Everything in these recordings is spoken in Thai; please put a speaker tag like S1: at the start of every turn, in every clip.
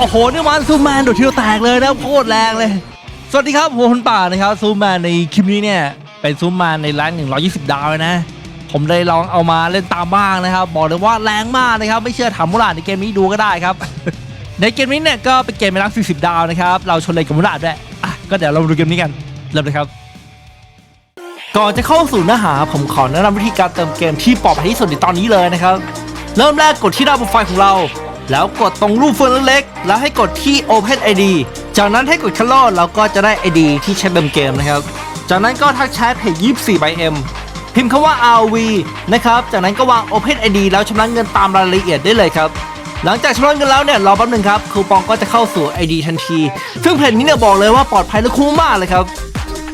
S1: โอ้โหนี่มันซูมแมนโดดเที่ยวแตกเลยนะโคตรแรงเลย สวัสดีครับผมคนป่านะครับซูมแมนในคลิปนี้เนี่ยเป็นซูมแมนในร้าน120 ดาวนะ ผมเลยลองเอามาเล่นตามบ้างนะครับ บอกเลยว่าแรงมากนะครับ ไม่เชื่อถามมุลาดในเกมนี้ดูก็ได้ครับ ในเกมนี้เนี่ยก็เป็นเกมในรัง40 ดาวนะครับ เราชนเลยกับมุลาดด้วยอะก็เดี๋ยวเรามาดูเกมนี้กันเริ่มเลยครับก่อนจะเข้าสู่เนื้อหา ผมขอแนะนำวิธีการเติมเกมที่ปลอดภัยที่สุดในตอนนี้เลยนะครับ เริ่มแรกกดที่หน้าโปรไฟล์ของเรา แล้วกดตรงรูปเฟืองเล็กๆแล้วให้กดที่ Open ID จากนั้นให้กดคัลโลเราก็จะได้ ID ที่ใช้เติมเกมนะครับ จากนั้นก็ทักแชทเพจ24 by M พิมพ์คำว่า RV นะครับ จากนั้นก็วาง Open ID แล้วชำระเงินตามรายละเอียดได้เลยครับ หลังจากชำระเงินแล้วเนี่ยรอแป๊บหนึงครับคูปองก็จะเข้าสู่ ID ทันที ซึ่งเพจนี้เนี่ยบอกเลยว่าปลอดภัยและคุ้มมากเลยครับ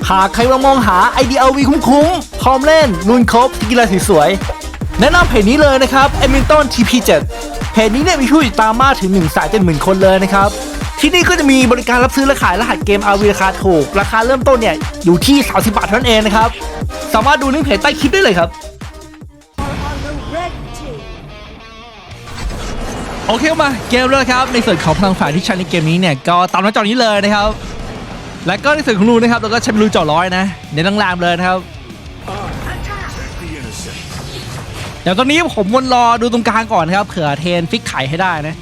S1: หากใครกำลังมองหา IDLV คุ้มๆพร้อมเล่นลุนครบกีฬาสีสวยๆแนะนำเพจนี้เลยนะครับ e m i l t o n TP7 เพจนี้เนี่ยมีผู้ติดตามมากถึง1นึ่งแสนเจ็ดหมื่นคนเลยนะครับที่นี่ก็จะมีบริการรับซื้อและขายรหัสเกม RV ราคาถูก ราคาเริ่มต้นเนี่ยอยู่ที่ 30 บาทเท่านั้นเองนะครับ สามารถดูลิงก์เพจใต้คลิปได้เลยครับ โอเคมาเกมแล้วครับ ในส่วนของพลังฝ่ายที่ใช้ในเกมนี้เนี่ย ก็ตามหน้าจอนี้เลยนะครับ และก็ในส่วนของรูนะครับเราก็ใช้เป็นรูจอร้อยนะเน้นแรงๆเลยนะครับ ดี๋ยวตอนนี้ผมวนรอดูตรงกลางก่อนครับเผื่อเทนฟิกไข่ให้ได้นะ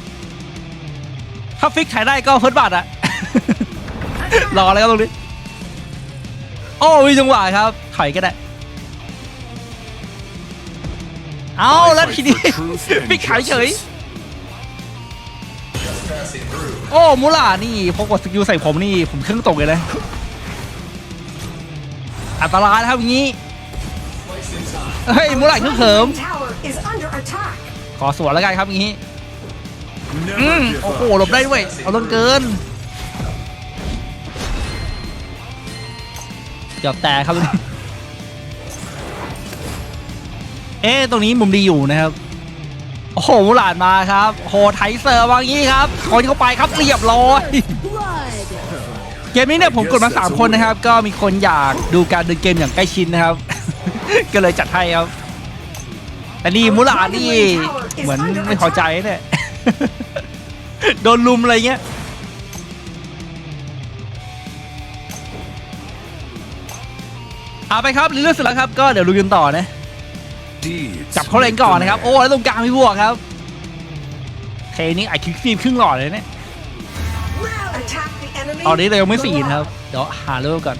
S1: ถ้าฟิกไข่ได้ก็เฟิร์สบัตรอะรอแล้วครับตรงนี้ โอ้มีจังหวะครับถอยก็ได้ เอาแล้วทีนี้ฟิกไข่เฉย โอ้มูล่านี่พอกดสกิลใส่ผมนี่ผมเครื่องตกเลยนะอันตรายครับอย่างนี้ เฮ้ยมูล่าเครื่องเขิม
S2: Tower is under attack.
S1: ขอสวนแล้วกันครับอย่างนี้อืมโอ้โหหลบได้ด้วยเอาลงเกินเกือบแตกครับตรงนี้เอ๊ะตรงนี้มุมดีอยู่นะครับโอ้โหมูหลาดมาครับโอ้โหไทเซอร์วางอย่างนี้ครับคนเข้าไปครับเรียบร้อย
S2: Blood.
S1: เกมนี้เนี่ยผมกดมา 3 คนนะครับ ก็มีคนอยากดูการเดินเกมอย่างใกล้ชิดนะครับ ก็เลยจัดให้ครับแต่นี่มูหลาดนี่เหมือนไม่พอใจเนี่ยโดนลุมอะไรเงี้ยเอาไปครับเรื่อยๆเสร็จแล้วครับก็เดี๋ยวลุยกันต่อนะจับเขาเลนก่อนนะครับ โอ้แล้วตรงกลางพี่บวกครับเทนี้ไอคิกซีมครึ่งหลอดเลยเนี่ย
S2: Attack the enemy.
S1: ตอนนี้เรายังไม่สี่นะครับ เดี๋ยวหาเริ่มก่อน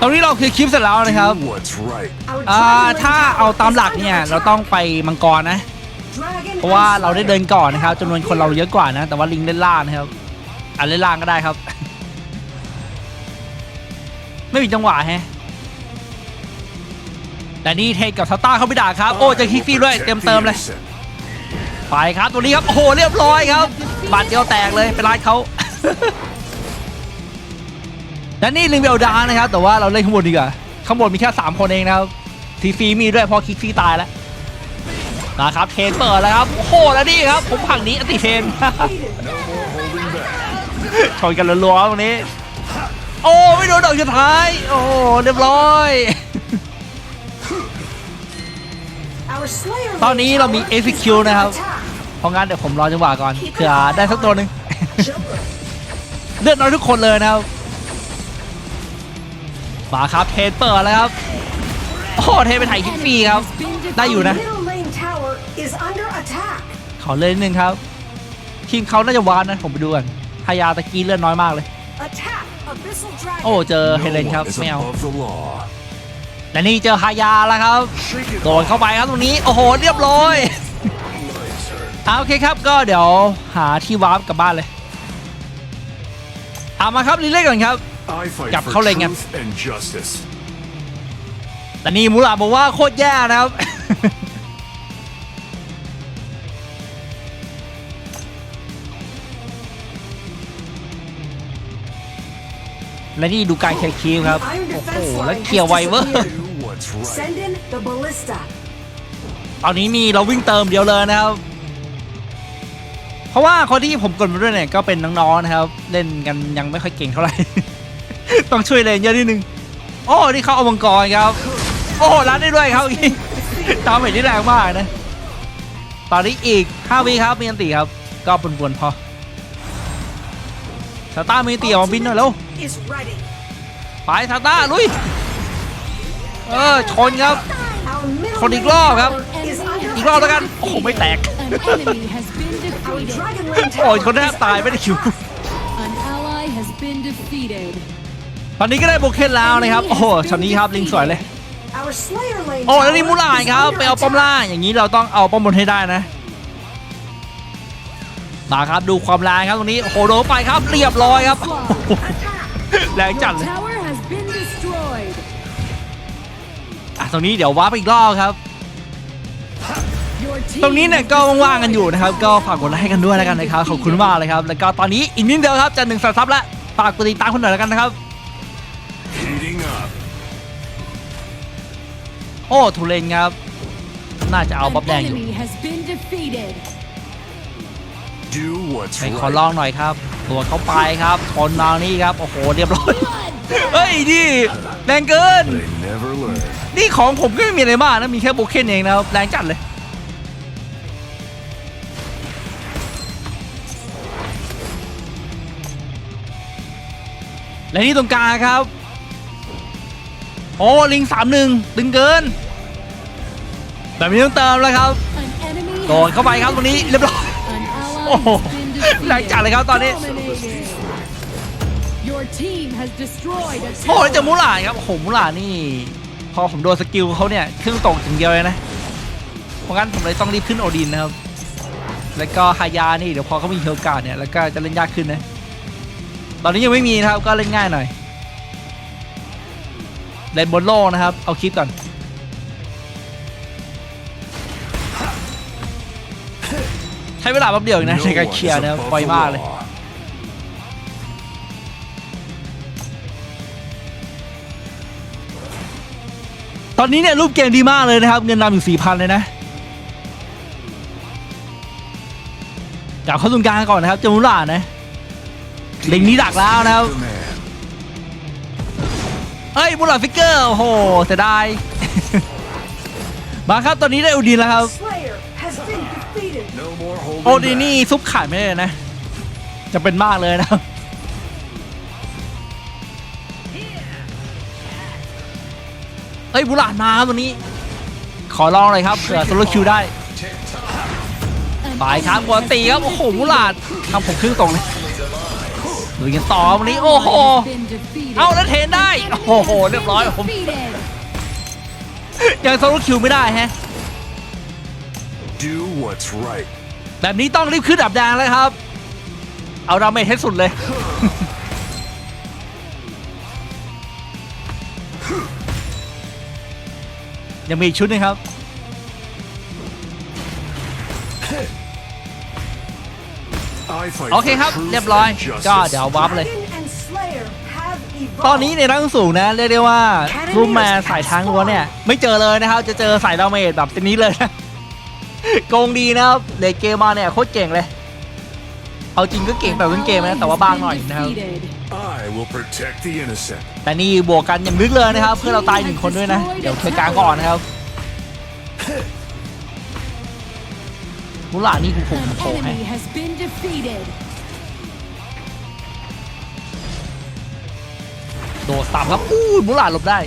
S1: ตอนนี้เราคือคลิปเสร็จแล้วนะครับ
S3: What's right?
S2: Our
S1: อ่า
S2: dragon
S1: ถ้า
S2: lane
S1: เอา
S2: tower
S1: ตาม
S2: is
S1: หลัก
S2: under
S1: เนี่ย
S2: attack.
S1: เราต้องไปมังกรนะ
S2: Dragon
S1: เพราะว่า
S2: and
S1: เราได้
S2: Slayer
S1: เดินก่อนนะครับ
S2: have
S1: จำนวนคนเราเยอะกว่านะ แต่ว่าลิงเล่นล่างนะครับอะเล่นล่างก็ได้ครับ ไม่มีจังหวะแฮะแต่นี่เทคกับสตาร์เข้าไปด่าครับ โอ้เจะคิกซี่ด้วยเต็มเติมเลย ไปครับตัวนี้ครับ โอ้โหเรียบร้อยครับบาดเดียวแตกเลยไปไล่เขา และนี่ลิงเบลดานะครับ แต่ว่าเราเล่นข้างบนดีกว่าข้างบนมีแค่ 3 คนเองนะครับทีฟีมีด้วยพอคิกซี่ตายแล้วนะครับเทนเปิดแล้วครับโอ้โหแล้วนี่ครับ ผมผักนี้อติเทนชนกันรัวๆตรงนี้ โอ้ไม่โดนดอกสุดท้าย โอ้เรียบร้อย ตอนนี้เรามี
S2: ACQ
S1: นะครับ เพราะงั้นเดี๋ยวผมรอจังหวะก่อนเผื่อได้สักตัวหนึ่งเลือดน้อยทุกคนเลยนะครับ มาครับเทนเปิดแล้วครับโอ้โหเทนไปถ่ายคลิปฟรีครับ ได้อยู่
S2: Our
S1: นะ
S2: middle lane tower is under attack.
S1: ขอเลยนิดนึงครับ ทีมเขาน่าจะวานนะผมไปดูกันฮายาตะกี้เลือดน้อยมากเลย
S2: Attack Abyssal Dragon.
S1: โอ้เจอ
S3: No
S1: เฮเลนครับ
S3: one is
S1: ไม่เอา
S3: above the law.
S1: และนี่เจอฮายาแล้วครับ
S3: Shake it
S1: โดนเข้าไปครับตรงนี้ โอ้โหเรียบร้อยเอาโอเคครับก็เดี๋ยวหาที่วาร์ปกลับบ้านเลยเอามาครับรีเล่ก่อนครับ
S3: I fight
S1: Gặp
S3: for
S1: khâu lên nha.
S3: truth and justice.
S1: แต่นี่มูลาบอกว่าโคตรแย่นะครับและนี่ดูการเคลียร์คีมครับ โอ้โห แล้วเคลียร์ไวเวอร์
S3: Do what's right.
S2: Send in the ballista.
S1: ตอนนี้มีเราวิ่งเติมเดียวเลยนะครับ เพราะว่าคนที่ผมกดมาด้วยเนี่ย ก็เป็นน้องๆนะครับ เล่นกันยังไม่ค่อยเก่งเท่าไหร่ ต้องช่วยเลนเยอะนิดนึง โอ้ นี่เขาเอามังกรครับ โอ้รัดได้ด้วยครับอีกตามเห็นที่แรงมากนะ ตอนนี้อีก 5 วิครับมีอันตีครับ ก็ปนๆพอซาต้ามีอันตีออกมาบินหน่อยแล้วไปซาต้าลุย เออ ชนครับ
S2: Our middle
S1: คนอีกรอบครับ อีกรอบแล้วกัน โอ้โหไม่แตก โอ้ยคนแทบตายไม่ได้คิว ตอนนี้ก็ได้โบเคนแล้วนะครับ โอ้โหช็อตนี้ครับลิงสวยเลย โอ้แล้วนี่มูลานครับไปเอาป้อมล่างอย่างนี้เราต้องเอาป้อมบนให้ได้นะ มาครับดูความแรงครับตรงนี้โอ้โหโดนไปครับเรียบร้อยครับแรงจัดเลยอะตรงนี้เดี๋ยววาร์ปอีกรอบครับตรงนี้เนี่ยก็ว่างๆกันอยู่นะครับ ก็ฝากกดไลค์กันด้วยแล้วกันนะครับขอบคุณมากเลยครับ แล้วก็ตอนนี้อีกนิดเดียวครับจะหนึ่งแสนซับแล้วฝากกดติดตามคนหน่อยแล้วกันนะครับ
S3: Heating up.
S1: โอ้ทุเรนครับ น่าจะเอา
S4: An
S1: บ๊อบแดงอยู่
S4: enemy has been defeated.
S3: Do what's
S1: ไปขอ
S3: right.
S1: ลองหน่อยครับตัวเข้าไปครับชนมานี่ครับ โอ้โห เรียบร้อย
S4: Blood.
S1: เฮ้ย นี่แรงเกิน
S3: They never learn.
S1: นี่ของผมก็ไม่มีอะไรมากนะ มีแค่โบเคนเองนะครับ แรงจัดเลย และนี่ตรงกลางครับ โอ้ลิงสามหนึ่งตึงเกิน แบบนี้ต้องเติมแล้วครับ
S4: An enemy
S1: โดน
S4: has
S1: เข้าไปครับตรงนี้เรียบร้อย
S4: An ally
S1: โอ้โห
S4: has been defeated.
S1: แรงจัดเลยครับตอนนี้
S4: Dominated. Your team has destroyed a
S1: โอ้แล้วเจะ
S4: tower.
S1: มูหลานครับโอ้โหมูหลานนี่ พอผมโดนสกิลเขาเนี่ยขึ้นตกถึงเดียวเลยนะเพราะงั้นผมเลยต้องรีบขึ้นโอดินนะครับ แล้วก็ฮายานี่เดี๋ยวพอเขามีเฮลการ์ดเนี่ยแล้วก็จะเล่นยากขึ้นนะตอนนี้ยังไม่มีนะครับก็เล่นง่ายหน่อย เล่นบนโลกนะครับ เอาคลิปก่อน ใช้เวลาแป๊บเดียวเองนะ
S3: No
S1: ในการ
S3: one's
S1: เคลียร์นะครับ
S3: above
S1: ไว
S3: the
S1: มากเลย
S3: law.
S1: ตอนนี้เนี่ยรูปเกมดีมากเลยนะครับ เงินนำอยู่สี่พันเลยนะกลับเข้าตรงกลางก่อนนะครับเจามุลานะเล็งนี้ดักแล้วนะครับ
S3: The man.
S1: เอ้ยบุลาฟิกเกอร์โอ้โหเสียดาย มาครับตอนนี้ได้อูดินแล้วครับ
S2: Slayer has been defeated.
S3: No more holding
S1: โอดินนี่ซุปขาดไม่ได้เลยนะ จะเป็นมากเลยนะครับเอ้ยบุลาดมาครับตัวนี้ ขอลองเลยครับเผื่อโซโลคิวได้
S4: An
S1: ไปครับ
S4: enemy
S1: กวน
S4: has
S1: ตีครับ
S4: been
S1: โอ้โห
S4: defeated.
S1: มุลาดทำผมครึ่งตรงเลย ดูกันต่อวันนี้โอ้โห
S4: Ally has been defeated.
S1: เอาแล้วเทนได้
S4: An enemy
S1: โอ้โห
S4: has
S1: เรียบ
S4: been
S1: ร้อยผม
S4: defeated.
S1: ยังโซโลคิวไม่ได้แฮะ
S3: Do what's right.
S1: แบบนี้ต้องรีบขึ้นดับแดงแล้วครับ เอาดาเมจให้สุดเลย ยังมีอีกชุดหนึงครับ โอเคครับ
S3: for truth
S1: เรียบร้อย
S3: and
S1: ก็
S3: justice.
S1: เดี๋ยววาร์ปเลย
S2: Dragon and Slayer have evolved.
S1: ตอนนี้ในร่างสูงนะ เรียกได้ว่ารูปแมนสายทางรั้วเนี่ย ไม่เจอเลยนะครับ จะเจอสายดาเมจแบบนี้เลยนะโกงดีนะครับเลดเกมมาเนี่ยโคตรเก่งเลย เอาจริงก็เก่งแบบ
S4: An
S1: เล่นเกม
S4: ally
S1: นะแต่ว่า
S4: has
S1: บาง
S4: been
S1: หน่อยนะครับ
S4: defeated.
S3: I will protect the innocent.
S1: แต่นี่บวกกันอย่างลึกเลยนะครับ เพื่อเราตายหนึ่งคนด้วยนะ เดี๋ยวเคลียร์กลางก่อนนะครับ มุลานี่กูผม
S4: An
S1: โผล่ให้
S4: enemy has been defeated.
S1: โดดสับครับอู้ยมุลาหลบได้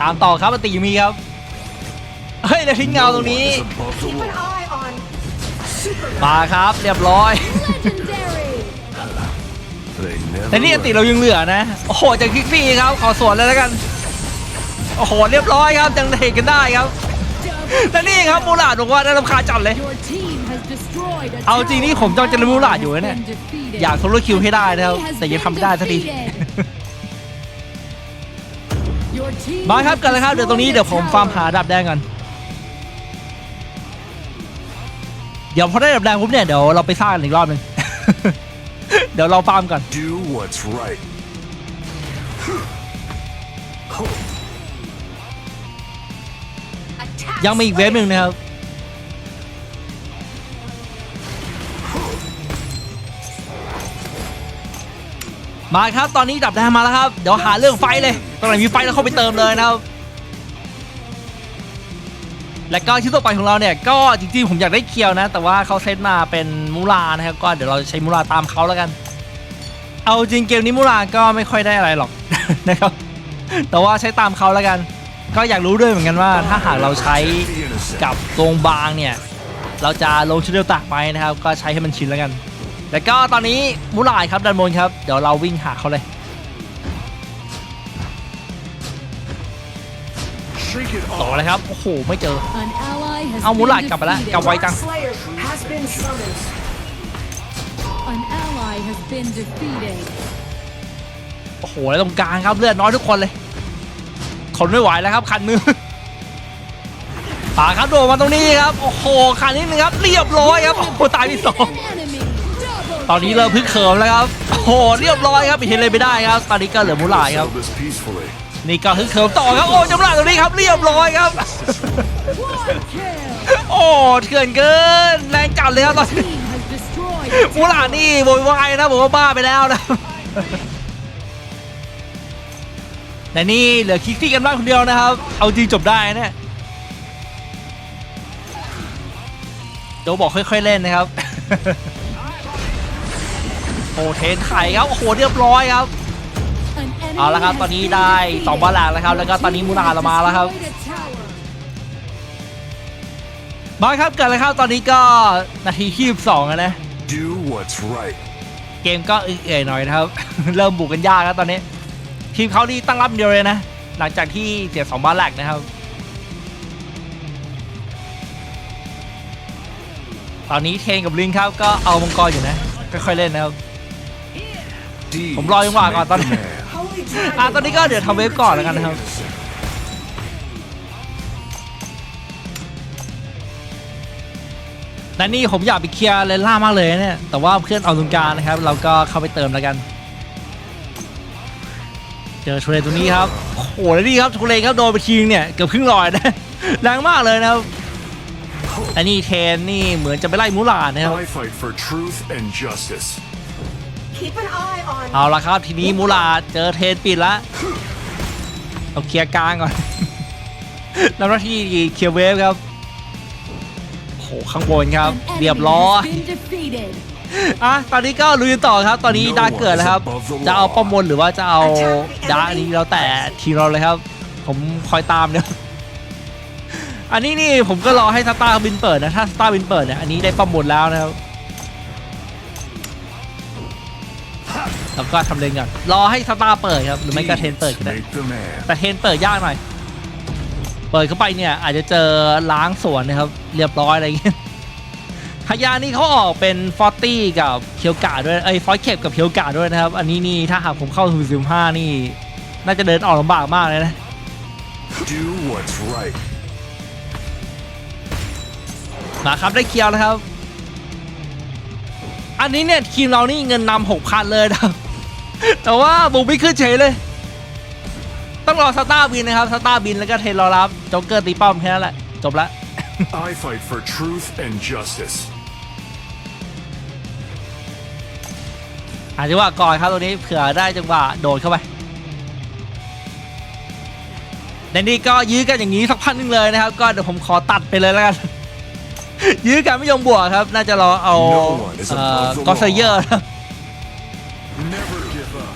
S1: ตามต่อครับอติมีครับ เฮ้ยแล้วทิ้งเงาตรงนี้
S3: No one is above the
S2: Keep an
S3: law.
S2: eye on Super
S1: มาครับเรียบร้อย
S4: Legendary.
S3: They never
S1: แต่นี่อติ
S3: learn.
S1: เรายังเหลือนะ โอ้โหจะคลิกฟี่ครับ ขอสวนเลยแล้วกัน โอ้โห เรียบร้อยครับยังเทกันได้ครับ
S4: Double
S1: และนี่ครับมูลาดบอกว่าได้รำคาญจัดเลย
S4: Your team has destroyed a
S1: เอาจริงนี่ผมจ้องจะรู้หลาดอยู่นะเนี่ย
S4: tower. Been defeated.
S1: อยากโซโลคิวให้ได้นะครับแต่ยังทำไม่ได้สักที
S4: Your team
S1: มาครับ
S4: has
S1: กันเลยครับเดี๋ยวตรงนี้เดี๋ยวผม
S4: destroyed a
S1: ฟาร์มหาดับแดงก่อนเดี๋ยวพอได้ดับแดงปุ๊บเนี่ยเดี๋ยวเราไปสร้างกันอีกรอบหนึ่งเดี๋ยวเราฟาร์มก่อน ยังมีอีกเวฟหนึ่งนะครับ มาครับตอนนี้ดับแดงมาแล้วครับ เดี๋ยวหาเรื่องไฟเลยตรงไหนมีไฟแล้วเข้าไปเติมเลยนะครับ และก็ชิ้นต่อไปของเราเนี่ยก็จริงๆผมอยากได้เคียวนะ แต่ว่าเขาเซตมาเป็นมูลานะครับก็เดี๋ยวเราจะใช้มูลาตามเขาแล้วกัน เอาจริงเกมนี้มูลาก็ไม่ค่อยได้อะไรหรอกนะครับแต่ว่าใช้ตามเขาแล้วกัน ก็อยากรู้ด้วยเหมือนกันว่าถ้าหากเราใช้
S3: Protect the innocent.
S1: กับตรงบางเนี่ย เราจะลงชุดเดียวตากไปนะครับ ก็ใช้ให้มันชินแล้วกัน แล้วก็ตอนนี้มูลายครับดันบนครับ เดี๋ยวเราวิ่งหาเขาเลย
S3: Shake it
S1: ต่อ
S3: off.
S1: เลยครับ โอ้โห ไม่เจอ
S4: An ally has
S1: เอามูลาด
S4: been
S1: กลับไปแล้ว
S4: defeated.
S1: กลับไวจัง
S2: Dark Slayer has been summoned.
S4: An ally has been defeated.
S1: โอ้โห แล้วตรงกลางครับเลือดน้อยทุกคนเลย ทนไม่ไหวแล้วครับคันมือป่าครับโดดมาตรงนี้ครับ โอ้โหคันนี้นึงครับ เรียบร้อยครับโอ้โหตายไปสองตอนนี้เริ่มพึ่งเขิมแล้วครับโอ้โหเรียบร้อยครับเห็นเลยไม่ได้ครับตอนนี้ก็เหลือมูลายครับนี่ก็พึ่งเขิมต่อครับโอ้จำได้ตรงนี้ครับ เรียบร้อยครับ โอ้เถื่อนเกินแรงจัดเลยครับตอนนี้มูลานี่โวยวายนะผมว่าบ้าไปแล้วนะ แต่นี่เหลือคิกซี่กันบ้างคนเดียวนะครับ เอาจริงจบได้นะเนี่ยโจบอกค่อยๆเล่นนะครับ โอ้เทนไข่ครับ โอ้โหเรียบร้อยครับ
S4: An enemy
S1: เอาละครับ ตอนนี้ได้สองบาลานแล้วครับ แล้วก็ตอนนี้มูนาเรามาแล้วครับ
S4: destroyed a tower.
S1: มาครับเกิดแล้วครับ ตอนนี้ก็นาทีที่12แล้วนะ
S3: Do what's right.
S1: เกมก็เอื่อยๆหน่อยนะครับ เริ่มบุกกันยากแล้วตอนนี้ ทีมเขานี่ตั้งรับเดียวเลยนะ หลังจากที่เสียสองบ้านแรกนะครับ ตอนนี้เทนกับลิงครับก็เอามังกรอยู่นะค่อยๆเล่นนะครับ ผมรอจังหวะก่อนตอนนี้อะตอนนี้ก็เดี๋ยวทำเวฟก่อนแล้วกันนะครับและนี่ผมอยากไปเคลียร์เลนล่ามากเลยเนี่ย แต่ว่าเพื่อนเอาตรงกลางนะครับ เราก็เข้าไปเติมแล้วกัน เจอทูเรนตรงนี้ครับโอ้โหแล้วนี่ครับทูเรนครับโดนไปทีนึงเนี่ยเกือบครึ่งหลอดนะแรงมากเลยนะครับอันนี้เทนนี่เหมือนจะไปไล่มูหลาดนะครับ
S3: I fight for truth and justice.
S2: Keep an eye on
S1: เอาละครับทีนี้มูหลาดเจอเทนปิดละเอาเคลียร์กลางก่อนแล้วหน้าที่เคลียร์เวฟครับโอ้โหข้างบนครับ
S4: An
S1: เรียบ
S4: enemy
S1: ร้อย
S4: has been defeated.
S1: อะตอนนี้ก็ลุยกันต่อครับ ตอนนี้ดาร์กเกิดแล้วครับ จะเอาป้อมบนหรือว่าจะเอาดาร์กอันนี้แล้วแต่ทีมเราเลยครับ ผมคอยตามเนี่ยอันนี้นี่ผมก็รอให้สตาร์บินเปิดนะถ้าสตาร์บินเปิดเนี่ยอันนี้ได้ป้อมบนแล้วนะครับแล้วก็ทำเลนก่อนรอให้สตาร์เปิดครับหรือไม่ก็เทนเปิด
S3: Deeds
S1: ก็ได้
S3: make the man.
S1: แต่เทนเปิดยากหน่อย เปิดเข้าไปเนี่ยอาจจะเจอล้างสวนนะครับ เรียบร้อยอะไรอย่างเงี้ย พยานี่เขาออกเป็นฟอร์ตี้กับเคียวกาด้วยเอ้ยฟอยเคปกับเคียวกาด้วยนะครับ อันนี้นี่ถ้าหากผมเข้าถึงสิบห้านี่ น่าจะเดินออกลำบากมากเลยนะ
S3: Do what's right.
S1: มาครับได้เคียวแล้วครับ อันนี้เนี่ยทีมเรานี่เงินนำหกพันเลยนะครับ แต่ว่าบุกไม่ขึ้นเฉยเลย ต้องรอสตาร์บินนะครับ สตาร์บินแล้วก็เทนรอรับโจ๊กเกอร์ตีป้อมแค่นั้นแหละ จบละ
S3: I fight for truth and justice.
S1: หาจังหวะก่อนครับตัวนี้เผื่อได้จังหวะโดดเข้าไปในนี้ก็ยื้อกันอย่างนี้สักพักหนึงเลยนะครับ ก็เดี๋ยวผมขอตัดไปเลยแล้วกัน ยื้อกันไม่ยอมบวกครับ น่าจะรอเอา
S3: No one is
S1: เอ่อ
S3: above the
S1: กอสเยอร์
S3: Never give up.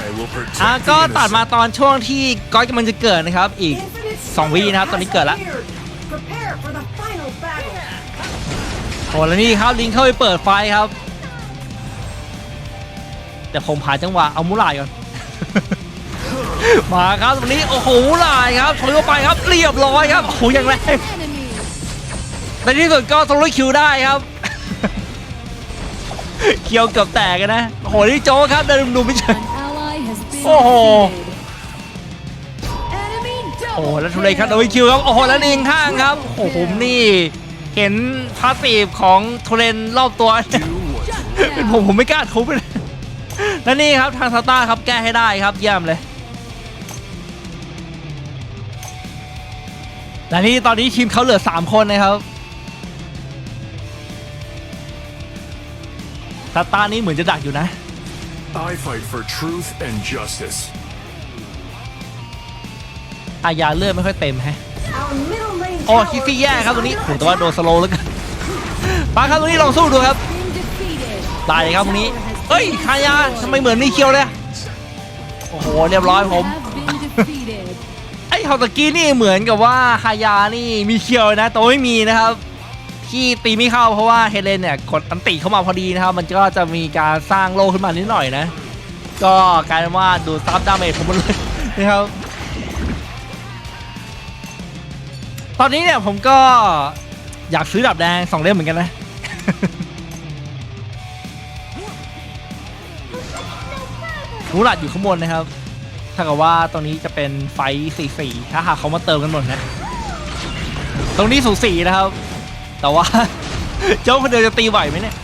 S3: I will
S1: อะ
S3: protect
S1: ก็
S3: the
S1: ตัดมา
S3: innocent.
S1: ตอนช่วงที่ก้อยกำลังจะเกิดนะครับ อีก
S2: Infinite
S1: สองวินะครับ
S2: Slayer
S1: ตอนนี้เกิดละ
S2: has appeared. Prepare for the final battle.
S1: โอ้แล้วนี่ครับลิงเข้าไปเปิดไฟครับ เดี๋ยวผมหาจังหวะเอามุลายก่อน มาครับตรงนี้โอ้โหมุลายครับชนเข้าไปครับเรียบร้อยครับโอ้โหอย่างแรงในที่สุดก็สโลคิวได้ครับ เคียวเกือบแตกนะโอ้โหนี่โจ้ครับเดินดูไม่เฉย
S4: An ally has been
S1: Oh.
S4: defeated. Enemy
S1: โอ้โหแล้วทุเรศครับโด
S4: kill.
S1: ยคิวครับโอ้โหแล้วลิงข้างครับโอ้โหผมนี่เห็นพาสีฟของทุเรนรอบตัว เป็นผมผมไม่กล้าทุบเลย และนี่ครับทางสตาร์ครับแก้ให้ได้ครับเยี่ยมเลยและนี่ตอนนี้ทีมเขาเหลือ 3 คนนะครับสตาร์นี่เหมือนจะดักอยู่นะ
S3: I fight for truth and justice.
S1: อายาเลือดไม่ค่อยเต็มแฮะ
S2: Our middle lane
S1: โอ้คิซี่แย่ครับตรงนี้โอ้แต่ว่าโดนสโลว์แล้วกันมาครับตรงนี้ลองสู้ดูครับ
S4: Been defeated.
S1: ตายเลยครับตรงนี้ เฮ้ยคายาทำไมเหมือนมีเคียวเลยโอ้โหเรียบร้อยผม
S4: Have been defeated.
S1: ไอ้ฮอตะกี้นี่เหมือนกับว่าฮายานี่มีเคียวนะแต่ว่าไม่มีนะครับที่ตีไม่เข้าเพราะว่าเฮเลนเนี่ยกดอันติเข้ามาพอดีนะครับ มันก็จะมีการสร้างโลขึ้นมานิดหน่อยนะ ก็กลายเป็นว่าดูซับดาเมจผมหมดเลยนะครับตอนนี้เนี่ยผมก็อยากซื้อดาบแดงสองเล่มเหมือนกันนะ มูหลัดอยู่ข้างบนนะครับถ้ากับว่าตรงนี้จะเป็นไฟสี่สี่ถ้าหากเขามาเติมกันหมดนะ ตรงนี้สูสีนะครับ แต่ว่า เจ้าคนเดียวจะตีไหวไหมเนี่ย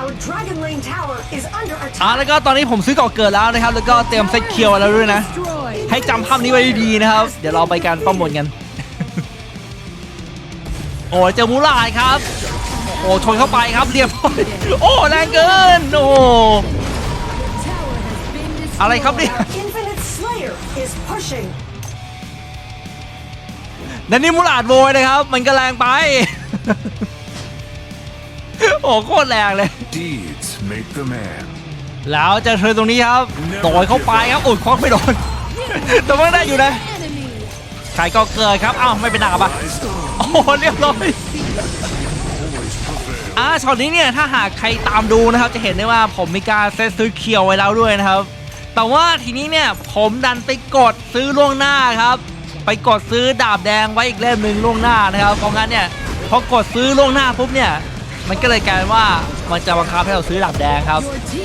S2: Our Dragon Lane Tower is under
S1: อะ
S2: attack.
S1: แล้วก็ตอนนี้ผมซื้อเกาะเกิดแล้วนะครับ แล้วก็เตรียมเซตเคียวไว้แล้วด้วยนะ
S4: Destroyed.
S1: ให้จำภาพนี้ไว้ดีๆนะครับ เดี๋ยวเราไปการประมวลกัน โอ้ยเจอมูลายครับโอ้ชนเข้าไปครับเรียบร้อยโอ้แรงเกินโอ้
S4: Tower has been destroyed.
S1: อะไรครับเนี่ย
S2: Our Infinite Slayer is pushing.
S1: นั่นนี่มูลาดโวยนะครับ มันก็แรงไป โอ้โคตรแรงเลย
S3: Deeds make the man.
S1: แล้วเจะเธอตรงนี้ครับโดยเข้าไปครับอุดคว้างไม่โดนแต่ว่าได้อยู่นะ
S4: Enemy.
S1: ใครก็เกิดครับอ้าวไม่เป็นหนักปะโอ้โหเรียบร้อย อ่าช็อตนี้เนี่ยถ้าหากใครตามดูนะครับ จะเห็นได้ว่าผมมีการเซตซื้อเคียวไว้แล้วด้วยนะครับ แต่ว่าทีนี้เนี่ยผมดันไปกดซื้อล่วงหน้าครับ ไปกดซื้อดาบแดงไว้อีกเล่มหนึ่งล่วงหน้านะครับเพราะงั้นเนี่ยพอกดซื้อล่วงหน้าปุ๊บเนี่ยมันก็เลยกลายว่ามันจะบังคับให้เราซื้อดาบแดงครับ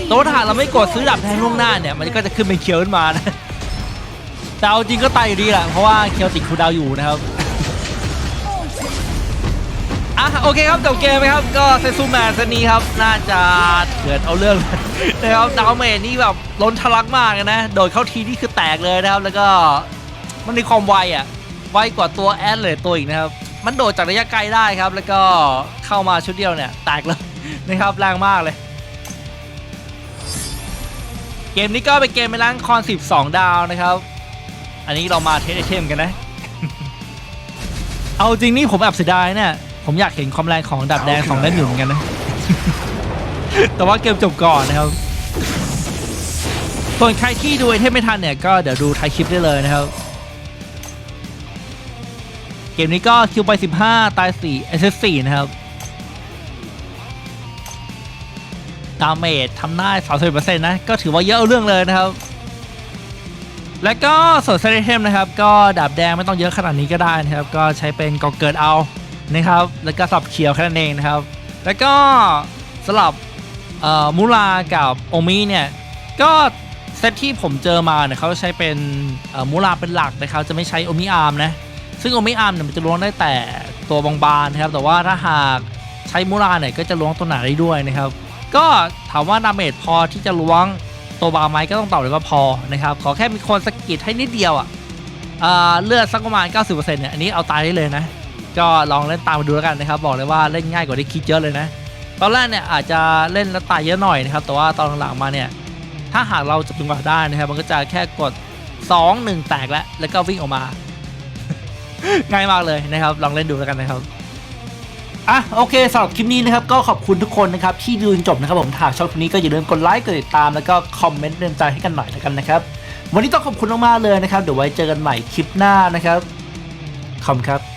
S1: แต่ว่าถ้าเราไม่กดซื้อดาบแดงล่วงหน้าเนี่ยมันก็จะขึ้นเป็นเคียวขึ้นมานะแต่เอาจริงก็ตายอยู่ดีแหละเพราะว่าเคียวติดคูดาวอยู่นะครับ อะโอเคครับจบเกมไหมครับก็เซซูแมนเซนนี้ครับ น่าจะเกิดเอาเรื่องนะครับดาวเมจนี่แบบล้นทะลักมากนะ โดดเข้าทีนี่คือแตกเลยนะครับ แล้วก็มันมีความไวอะ ไวกว่าตัวแอดเลยตัวอีกนะครับ มันโดดจากระยะไกลได้ครับ แล้วก็เข้ามาชุดเดียวเนี่ย แตกเลยนะครับแรงมากเลย เกมนี้ก็เป็นเกมในร้านคอน12 ดาวนะครับ อันนี้เรามาเทสไอเทมกันนะ เอาจริงนี่ผมแอบเสียดายเนี่ย ผมอยากเห็นความแรงของดาบแดงของเล่นอยู่เหมือนกันนะ แต่ว่าเกมจบก่อนนะครับส่วนใครที่ดูไอเทมไม่ทันเนี่ยก็เดี๋ยวดูท้ายคลิปได้เลยนะครับ เกมนี้ก็คิวไป 15 ตาย4เอส4นะครับดาเมจทำได้30%นะ ก็ถือว่าเยอะเอาเรื่องเลยนะครับ แล้วก็ส่วนเซเลเทมนะครับ ก็ดาบแดงไม่ต้องเยอะขนาดนี้ก็ได้นะครับ ก็ใช้เป็นกอเกิดเอา นะครับ แล้วก็สับเขียวแค่นั้นเองนะครับ แล้วก็สลับมูรากับโอมิเนี่ย ก็เซตที่ผมเจอมาเนี่ยเขาใช้เป็นมูราเป็นหลักนะครับ จะไม่ใช้โอมิอาร์มนะ ซึ่งโอมิอาร์มเนี่ยมันจะล้วงได้แต่ตัวบางๆนะครับ แต่ว่าถ้าหากใช้มูราเนี่ยก็จะล้วงตัวหนาได้ด้วยนะครับ ก็ถามว่าดาเมจพอที่จะล้วงตัวบางไหมก็ต้องตอบเลยว่าพอนะครับ ขอแค่มีคนสกิดให้นิดเดียวอะอ่าเลือดสักประมาณ 90%เนี่ย อันนี้เอาตายได้เลยนะ ก็ลองเล่นตามมาดูแล้วกันนะครับ บอกเลยว่าเล่นง่ายกว่าที่คิดเยอะเลยนะ ตอนแรกเนี่ยอาจจะเล่นแล้วตายเยอะหน่อยนะครับ แต่ว่าตอนหลังๆมาเนี่ย ถ้าหากเราจะเป็นกว่าได้นะครับ มันก็จะแค่กด 2 1 แตกแล้ว แล้วก็วิ่งออกมา ง่ายมากเลยนะครับ ลองเล่นดูแล้วกันนะครับอะโอเคสำหรับคลิปนี้นะครับก็ขอบคุณทุกคนนะครับที่ดูจนจบนะครับผมถ้าชอบคลิปนี้ก็อย่าลืมกดไลค์กดติดตามแล้วก็คอมเมนต์เตือนใจให้กันหน่อยแล้วกันนะครับ วันนี้ต้องขอบคุณมากๆเลยนะครับ เดี๋ยวไว้เจอกันใหม่คลิปหน้านะครับขอบคุณครับ